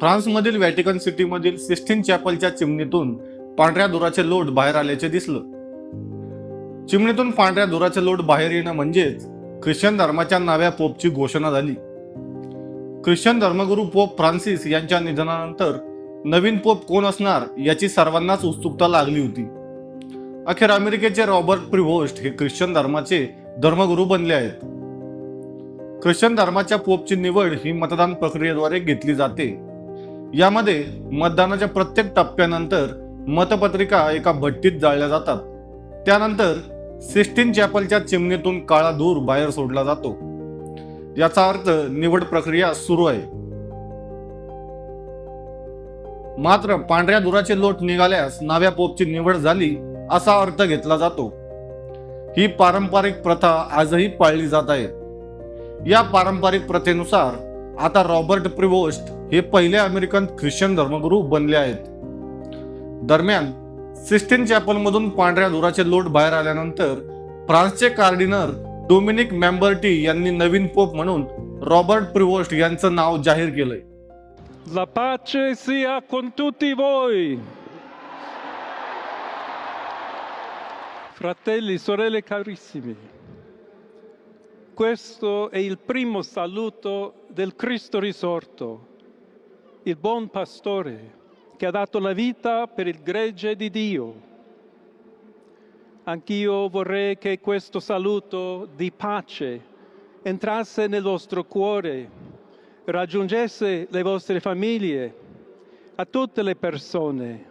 फ्रान्समधील Vatican सिटीमधील cysteine चॅपलच्या चिमणीतून पांढऱ्या धुराचे लोट बाहेर आल्याचे दिसलं. चिमणीतून पांढऱ्या धुराचे लोट बाहेर येणं म्हणजेच ख्रिश्चन धर्माच्या नव्या पोपची घोषणा झाली. ख्रिश्चन धर्मगुरू पोप फ्रान्सिस यांच्या निधनानंतर नवीन पोप कोण असणार याची सर्वांनाच उत्सुकता लागली होती. अखेर अमेरिकेचे रॉबर्ट प्रिव्होस्ट हे ख्रिश्चन धर्माचे धर्मगुरू बनले आहेत. ख्रिश्चन धर्माच्या पोपची निवड ही मतदान प्रक्रियेद्वारे घेतली जाते. यामध्ये मतदानाच्या प्रत्येक टप्प्यानंतर मतपत्रिका एका भट्टीत जाळल्या जातात. त्यानंतर सिस्टीन चॅपलच्या चिमणीतून काळा धूर बाहेर सोडला जातो. याचा अर्थ निवड प्रक्रिया सुरू आहे. मात्र पांढऱ्या धुराचे लोट निघाल्यास नव्या पोपची निवड झाली असा अर्थ घेतला जातो. ही पारंपरिक प्रथा आजही पाळली जात आहे. या पारंपरिक प्रथेनुसार आता रॉबर्ट प्रिवोस्ट हे पहिले अमेरिकन ख्रिश्चन धर्मगुरू बनले आहेत दरम्यान सिस्टीन चॅपलमधून पांढऱ्या धुराचे लोट बाहेर आल्यानंतर फ्रान्सचे कार्डिनर डोमिनिक मॅम्बर्टी यांनी नवीन पोप म्हणून रॉबर्ट प्रिवोस्ट यांचं नाव जाहीर केलंय La pace sia con tutti voi. Fratelli, sorelle carissimi, questo è il primo saluto del Cristo risorto, il buon pastore che ha dato la vita per il gregge di Dio. Anch'io vorrei che questo saluto di pace entrasse nel vostro cuore, raggiungesse le vostre famiglie, a tutte le persone,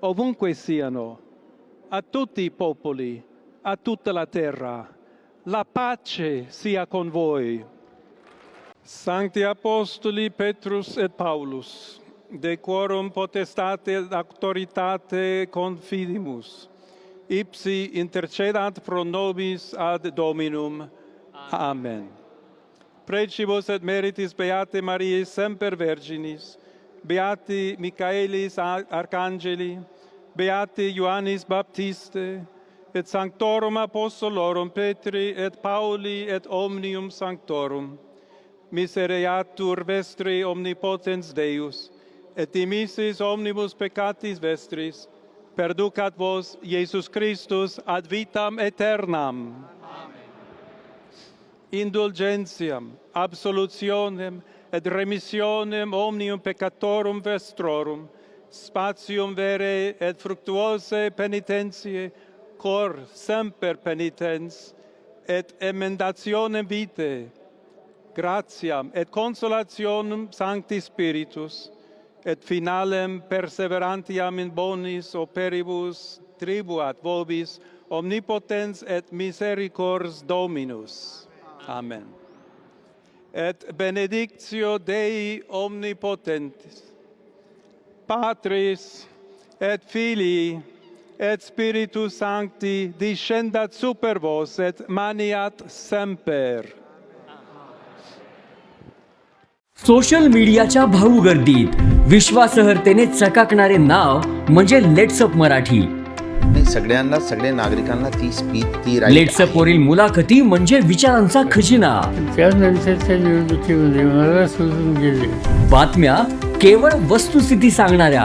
ovunque siano, a tutti i popoli, a tutta la terra. La pace sia con voi. Sancti Apostoli Petrus et Paulus, de quorum potestate et auctoritate confidimus, ipsi intercedat pro nobis ad Dominum. Amen. Precibus et meritis Beate Mariae semper Virginis, Beati Michaelis Arcangeli, Beati Ioannis Baptiste, et sanctorum apostolorum Petri et Pauli et omnium sanctorum. Misereatur vestri omnipotens Deus, et dimissis omnibus peccatis vestris, perducat vos Iesus Christus ad vitam aeternam. Amen. Indulgentiam, absolutionem et remissionem omnium peccatorum vestrorum, spatium vere et fructuose penitentiae cor semper penitens et emendationem vitae gratiam et consolationem sancti spiritus et finalem perseverantiam in bonis operibus tribuat vobis omnipotens et misericors dominus amen, amen. et benedictio dei omnipotentis patris et filii et Spiritus Sancti descendat super vos et maniat semper. Social मीडियाच्या भाऊ गर्दीत विश्वासहर्तेने चकाकणारे नाव म्हणजे लेट्सअप मराठी सगळ्यांना सगळ्या नागरिकांना ती speech ती लेट्सअप. वरील मुलाखती म्हणजे विचारांचा खजिना त्यानंतरच्या निवडणुकीमध्ये मला सोडून गेले बातम्या केवळ वस्तुस्थिती सांगणाऱ्या